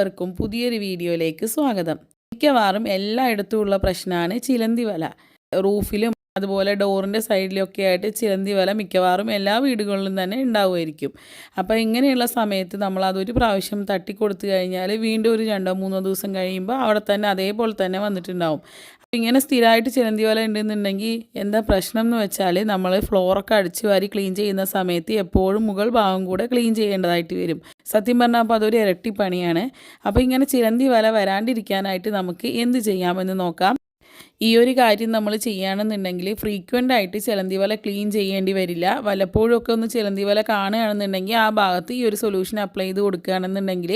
എല്ലാവർക്കും പുതിയൊരു വീഡിയോയിലേക്ക് സ്വാഗതം. മിക്കവാറും എല്ലായിടത്തും ഉള്ള പ്രശ്നമാണ് ചിലന്തി വല റൂഫിലും അതുപോലെ ഡോറിന്റെ സൈഡിലൊക്കെ ആയിട്ട് ചിലന്തി വല മിക്കവാറും എല്ലാ വീടുകളിലും തന്നെ ഉണ്ടാവുമായിരിക്കും. അപ്പോൾ ഇങ്ങനെയുള്ള സമയത്ത് നമ്മൾ അതൊരു പ്രാവശ്യം തട്ടിക്കൊടുത്തു കഴിഞ്ഞാൽ വീണ്ടും ഒരു രണ്ടോ മൂന്നോ ദിവസം കഴിയുമ്പോൾ അവിടെ തന്നെ അതേപോലെ തന്നെ വന്നിട്ടുണ്ടാവും. ഇങ്ങനെ സ്ഥിരമായിട്ട് ചിലന്തി വല ഉണ്ടെന്നുണ്ടെങ്കിൽ എന്താ പ്രശ്നം എന്ന് വെച്ചാൽ നമ്മൾ ഫ്ലോറൊക്കെ അടിച്ച് വാരി ക്ലീൻ ചെയ്യുന്ന സമയത്ത് എപ്പോഴും മുകൾ ഭാഗം കൂടെ ക്ലീൻ ചെയ്യേണ്ടതായിട്ട് വരും. സത്യം പറഞ്ഞാൽ അപ്പോൾ അതൊരു ഇരട്ടി പണിയാണ്. അപ്പോൾ ഇങ്ങനെ ചിലന്തി വല വരാണ്ടിരിക്കാനായിട്ട് നമുക്ക് എന്ത് ചെയ്യാമെന്ന് നോക്കാം. ഈ ഒരു കാര്യം നമ്മൾ ചെയ്യുകയാണെന്നുണ്ടെങ്കിൽ ഫ്രീക്വന്റ് ആയിട്ട് ചിലന്തി വല ക്ലീൻ ചെയ്യേണ്ടി വരില്ല. വല്ലപ്പോഴൊക്കെ ഒന്ന് ചിലന്തി വല കാണുകയാണെന്നുണ്ടെങ്കിൽ ആ ഭാഗത്ത് ഈ ഒരു സൊല്യൂഷൻ അപ്ലൈ ചെയ്ത് കൊടുക്കുകയാണെന്നുണ്ടെങ്കിൽ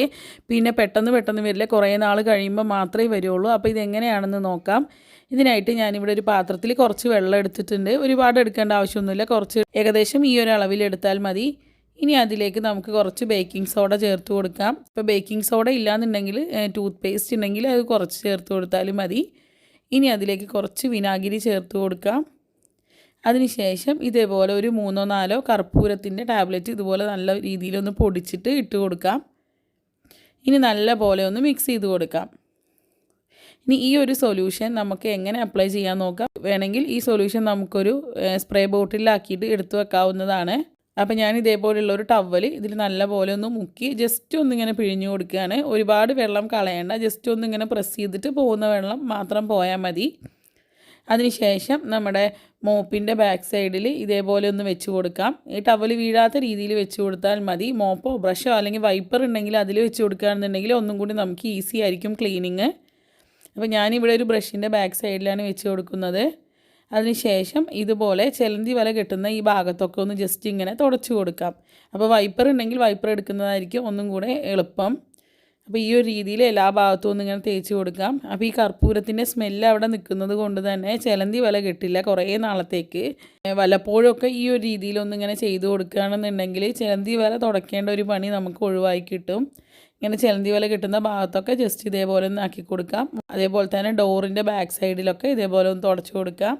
പിന്നെ പെട്ടെന്ന് പെട്ടെന്ന് വരില്ല. കുറേ നാൾ കഴിയുമ്പോൾ മാത്രമേ വരുള്ളൂ. അപ്പോൾ ഇതെങ്ങനെയാണെന്ന് നോക്കാം. ഇതിനായിട്ട് ഞാനിവിടെ ഒരു പാത്രത്തിൽ കുറച്ച് വെള്ളം എടുത്തിട്ടുണ്ട്. ഒരുപാട് എടുക്കേണ്ട ആവശ്യമൊന്നുമില്ല. കുറച്ച് ഏകദേശം ഈ ഒരു അളവിൽ എടുത്താൽ മതി. ഇനി അതിലേക്ക് നമുക്ക് കുറച്ച് ബേക്കിംഗ് സോഡ ചേർത്ത് കൊടുക്കാം. ഇപ്പോൾ ബേക്കിംഗ് സോഡ ഇല്ലാന്നുണ്ടെങ്കിൽ ടൂത്ത് പേസ്റ്റ് ഉണ്ടെങ്കിൽ അത് കുറച്ച് ചേർത്ത് കൊടുത്താലും മതി. ഇനി അതിലേക്ക് കുറച്ച് വിനാഗിരി ചേർത്ത് കൊടുക്കാം. അതിനുശേഷം ഇതേപോലെ ഒരു മൂന്നോ നാലോ കർപ്പൂരത്തിന്റെ ടാബ്ലറ്റ് ഇതുപോലെ നല്ല രീതിയിലൊന്ന് പൊടിച്ചിട്ട് ഇട്ട് കൊടുക്കാം. ഇനി നല്ല പോലെ ഒന്ന് മിക്സ് ചെയ്ത് കൊടുക്കാം. ഇനി ഈ ഒരു സൊല്യൂഷൻ നമുക്ക് എങ്ങനെ അപ്ലൈ ചെയ്യാൻ നോക്കാം? വേണമെങ്കിൽ ഈ സൊല്യൂഷൻ നമുക്കൊരു സ്പ്രേ ബോട്ടിലാക്കിയിട്ട് എടുത്തു വെക്കാവുന്നതാണ്. അപ്പോൾ ഞാൻ ഇതേപോലെയുള്ള ഒരു ടവൽ ഇതിൽ നല്ലപോലെ ഒന്ന് മുക്കി ജസ്റ്റ് ഒന്നിങ്ങനെ പിഴിഞ്ഞു കൊടുക്കുകയാണ്. ഒരുപാട് വെള്ളം കളയേണ്ട ജസ്റ്റ് ഒന്നിങ്ങനെ പ്രസ് ചെയ്തിട്ട് പോകുന്ന വെള്ളം മാത്രം പോയാൽ മതി. അതിനുശേഷം നമ്മുടെ മോപ്പിന്റെ ബാക്ക് സൈഡിൽ ഇതേപോലെ ഒന്ന് വെച്ച് കൊടുക്കാം. ഈ ടവൽ വീഴാത്ത രീതിയിൽ വെച്ച് കൊടുത്താൽ മതി. മോപ്പോ ബ്രഷോ അല്ലെങ്കിൽ വൈപ്പർ ഉണ്ടെങ്കിൽ അതിൽ വെച്ച് കൊടുക്കുകയാണെന്നുണ്ടെങ്കിൽ ഒന്നും കൂടി നമുക്ക് ഈസി ആയിരിക്കും ക്ലീനിങ് അപ്പോൾ ഞാനിവിടെ ഒരു ബ്രഷിന്റെ ബാക്ക് സൈഡിലാണ് വെച്ച് കൊടുക്കുന്നത്. അതിനുശേഷം ഇതുപോലെ ചെലന്തി വല കെട്ടുന്ന ഈ ഭാഗത്തൊക്കെ ഒന്ന് ജസ്റ്റ് ഇങ്ങനെ തുടച്ചു കൊടുക്കാം. അപ്പോൾ വൈപ്പർ ഉണ്ടെങ്കിൽ വൈപ്പർ എടുക്കുന്നതായിരിക്കും ഒന്നും കൂടെ എളുപ്പം. അപ്പോൾ ഈ ഒരു രീതിയിൽ എല്ലാ ഭാഗത്തും ഒന്ന് ഇങ്ങനെ തേച്ച് കൊടുക്കാം. അപ്പോൾ ഈ കർപ്പൂരത്തിന്റെ സ്മെല്ല് അവിടെ നിൽക്കുന്നത് കൊണ്ട് തന്നെ ചിലന്തി വല കിട്ടില്ല കുറേ നാളത്തേക്ക്. വല്ലപ്പോഴൊക്കെ ഈ ഒരു രീതിയിലൊന്നും ഇങ്ങനെ ചെയ്തു കൊടുക്കുകയാണെന്നുണ്ടെങ്കിൽ ചിലന്തി വല തുടയ്ക്കേണ്ട ഒരു പണി നമുക്ക് ഒഴിവായി കിട്ടും. ഇങ്ങനെ ചിലന്തി വല കിട്ടുന്ന ഭാഗത്തൊക്കെ ജസ്റ്റ് ഇതേപോലെ ഒന്ന് ആക്കി കൊടുക്കാം. അതേപോലെ തന്നെ ഡോറിന്റെ ബാക്ക് സൈഡിലൊക്കെ ഇതേപോലെ ഒന്ന് തുടച്ചു കൊടുക്കാം.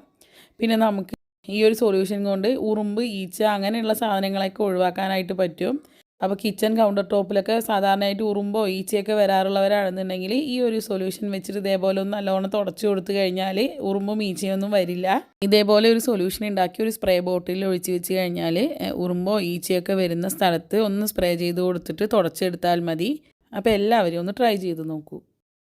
പിന്നെ നമുക്ക് ഈ ഒരു സൊല്യൂഷൻ കൊണ്ട് ഉറുമ്പ് ഈച്ച അങ്ങനെയുള്ള സാധനങ്ങളൊക്കെ ഒഴിവാക്കാനായിട്ട് പറ്റും. അപ്പോൾ കിച്ചൺ കൗണ്ടർ ടോപ്പിലൊക്കെ സാധാരണയായിട്ട് ഉറുമ്പോ ഈച്ചയൊക്കെ വരാറുള്ളവരാണെന്നുണ്ടെങ്കിൽ ഈ ഒരു സൊല്യൂഷൻ വെച്ചിട്ട് ഇതേപോലെ ഒന്ന് നല്ലോണം തുടച്ചു കൊടുത്തു കഴിഞ്ഞാൽ ഉറുമ്പും ഈച്ചയൊന്നും വരില്ല. ഇതേപോലെ ഒരു സൊല്യൂഷൻ ഉണ്ടാക്കി ഒരു സ്പ്രേ ബോട്ടിൽ ഒഴിച്ച് വെച്ച് കഴിഞ്ഞാൽ ഉറുമ്പോ ഈച്ചയൊക്കെ വരുന്ന സ്ഥലത്ത് ഒന്ന് സ്പ്രേ ചെയ്ത് കൊടുത്തിട്ട് തുടച്ചെടുത്താൽ മതി. അപ്പോൾ എല്ലാവരും ഒന്ന് ട്രൈ ചെയ്ത് നോക്കൂ.